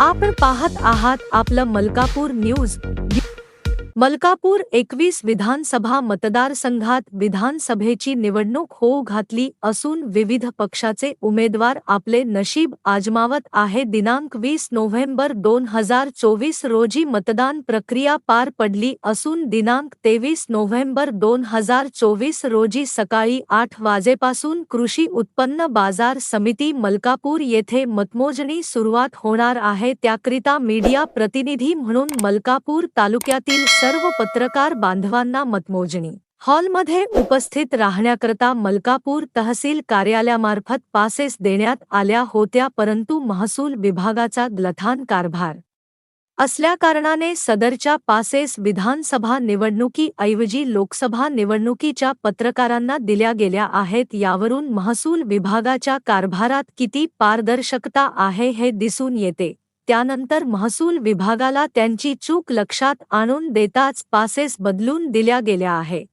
आपण पाहत आहात आपलं मलकापूर न्यूज. मलकापूर एकवीस विधानसभा मतदारसंघात विधानसभेची निवडणूक होऊ घातली असून विविध पक्षाचे उमेदवार आपले नशीब आजमावत आहे. दिनांक वीस नोव्हेंबर दोन हजार चोवीस रोजी मतदान प्रक्रिया पार पडली असून दिनांक तेवीस नोव्हेंबर दोन हजार चोवीस रोजी सकाळी आठ वाजेपासून कृषी उत्पन्न बाजार समिती मलकापूर येथे मतमोजणी सुरुवात होणार आहे. त्याकरिता मीडिया प्रतिनिधी म्हणून मलकापूर तालुक्यातील सर्व सर्व पत्रकार बांधवांना मतमोजणी. हॉलमध्ये उपस्थित राहण्याकरता मलकापूर तहसील कार्यालयामार्फत पासेस देण्यात आल्या होत्या परंतु महसूल विभागाचा लथान कारभार असल्याकारणाने सदरच्या पासेस विधानसभा निवडणुकीऐवजी लोकसभा निवडणुकीच्या पत्रकारांना दिल्या गेल्या आहेत यावरून महसूल विभागाच्या कारभारात किती पारदर्शकता आहे हे दिसून येते. त्यानंतर महसूल विभागाला त्यांची चूक लक्षात आणून देताच पासेस बदलून दिल्या गेल्या आहे.